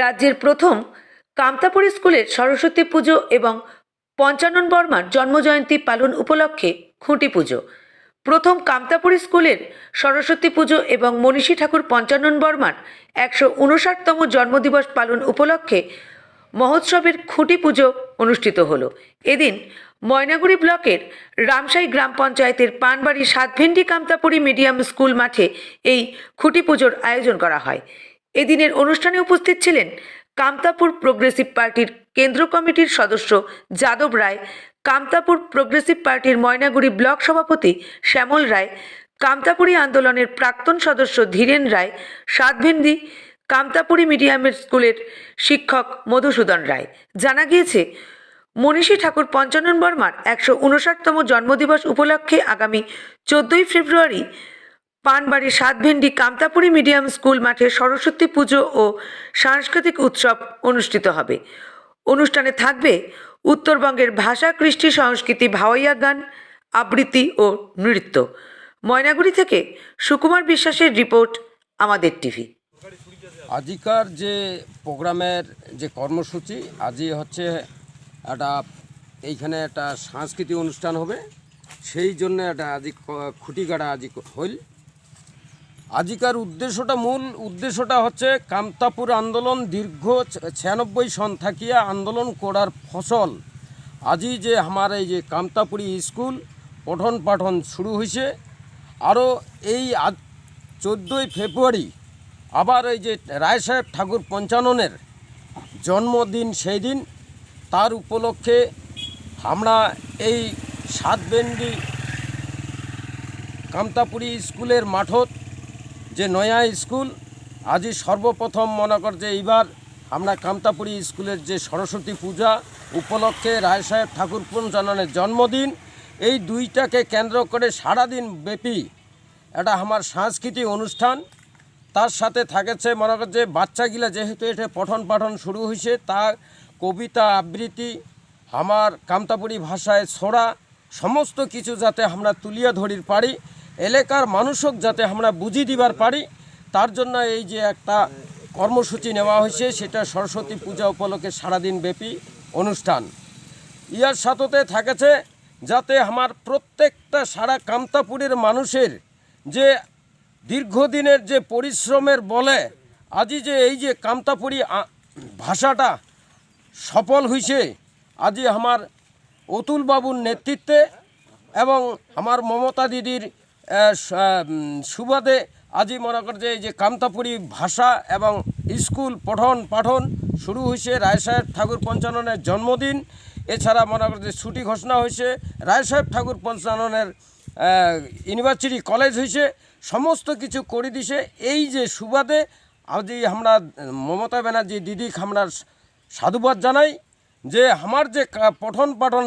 রাজ্যের প্রথম কামতাপুরী স্কুলের সরস্বতী পুজো এবং পঞ্চানন বর্মার জন্মজয়ন্তী পালন উপলক্ষে খুঁটি পুজো। প্রথম কামতাপুরী স্কুলের সরস্বতী পুজো এবং মনীষী ঠাকুর পঞ্চানন বর্মার একশো উনষাটতম জন্মদিবস পালন উপলক্ষে মহোৎসবের খুঁটি পুজো অনুষ্ঠিত হলো। এদিন ময়নাগুড়ি ব্লকের রামসাই গ্রাম পঞ্চায়েতের পানবাড়ি সাতভেন্ডি কামতাপুরী মিডিয়াম স্কুল মাঠে এই খুঁটি পুজোর আয়োজন করা হয়। এদিনের অনুষ্ঠানে উপস্থিত ছিলেন কামতাপুর প্রোগ্রেসিভ পার্টির কেন্দ্র কমিটির সদস্য যাদব রায়, কামতাপুর প্রোগ্রেসিভ পার্টির ময়নাগুড়ি ব্লক সভাপতি শ্যামল রায়, কামতাপুরী আন্দোলনের প্রাক্তন সদস্য ধীরেন রায়, সাতভেন্দি কামতাপুরী মিডিয়ামের স্কুলের শিক্ষক মধুসূদন রায়। জানা গিয়েছে, মনীষী ঠাকুর পঞ্চানন বর্মার একশো উনষাটতম জন্মদিবস উপলক্ষে আগামী চোদ্দই ফেব্রুয়ারি পানবাড়ির সাতভেন্ডি কামতাপুরী মিডিয়াম স্কুল মাঠে সরস্বতী পুজো ও সাংস্কৃতিক উৎসব অনুষ্ঠিত হবে। অনুষ্ঠানে থাকবে উত্তরবঙ্গের ভাষা, কৃষ্টি, সংস্কৃতি ভাওয়াইয়া গান, আবৃত্তি ও নৃত্য। ময়নাগুড়ি থেকে সুকুমার বিশ্বাসের রিপোর্ট, আমাদের টিভি। আজিকার যে প্রোগ্রামের যে কর্মসূচি, আজই হচ্ছে একটা এইখানে একটা সাংস্কৃতিক অনুষ্ঠান হবে। সেই জন্য একটা আজি খুঁটিগাড়া আজি হইল। আজিকার উদ্দেশ্যটা মূল উদ্দেশ্যটা হচ্ছে কামতাপুর আন্দোলন দীর্ঘ ছিয়ানব্বই সন থাকিয়া আন্দোলন করার ফসল। আজি যে আমার এই যে কামতাপুরি স্কুল পঠন পাঠন শুরু হয়েছে আরও এই চোদ্দোই ফেব্রুয়ারি আবার এই যে রায় সাহেব ঠাকুর পঞ্চাননের জন্মদিন সেই দিন, তার উপলক্ষে আমরা এই সাতবেন্ডি কামতাপুরি স্কুলের মাঠত যে নয়া স্কুল, আজি সর্বপ্রথম মনে কর যে এইবার আমরা কামতাপুরি স্কুলের যে সরস্বতী পূজা উপলক্ষে রায় সাহেব ঠাকুর পঞ্চাননের জন্মদিন, এই দুইটাকে কেন্দ্র করে সারাদিন ব্যাপী এটা আমার সাংস্কৃতিক অনুষ্ঠান। তার সাথে থাকেছে মনে কর যে বাচ্চাগুলা যেহেতু এটা পঠন পাঠন শুরু হয়েছে তার কবিতা আবৃত্তি, আমার কামতাপুরি ভাষায় ছড়া, সমস্ত কিছু যাতে আমরা তুলিয়া ধরির পারি। এলাকার মানুষক যাতে আমরা বুঝি দিবার পারি, তার জন্য এই যে একটা কর্মসূচি নেওয়া হয়েছে, সেটা সরস্বতী পূজা উপলক্ষে সারাদিন ব্যাপী অনুষ্ঠান। ইয়ার সাথতে থাকেছে যাতে আমার প্রত্যেকটা সারা কামতাপুরের মানুষের যে দীর্ঘদিনের যে পরিশ্রমের বলে, আজি যে এই যে কামতাপুরি ভাষাটা সফল হয়েছে আজি আমার অতুলবাবুর নেতৃত্বে এবং আমার মমতা দিদির সুবাদে আজি মনে কর যে যে কামতাপুরি ভাষা এবং স্কুল পঠন পাঠন শুরু হয়েছে রায় সাহেব ঠাকুর পঞ্চাননের জন্মদিন। এছাড়া মনে কর যে ছুটি ঘোষণা হয়েছে, রায় সাহেব ঠাকুর পঞ্চাননের ইউনিভার্সিটি কলেজ হয়েছে, সমস্ত কিছু করে দিছে। এই যে সুবাদে আজি আমরা, মমতা ব্যানার্জি দিদি আমরা সাধুবাদ জানাই যে আমার যে পঠন পাঠন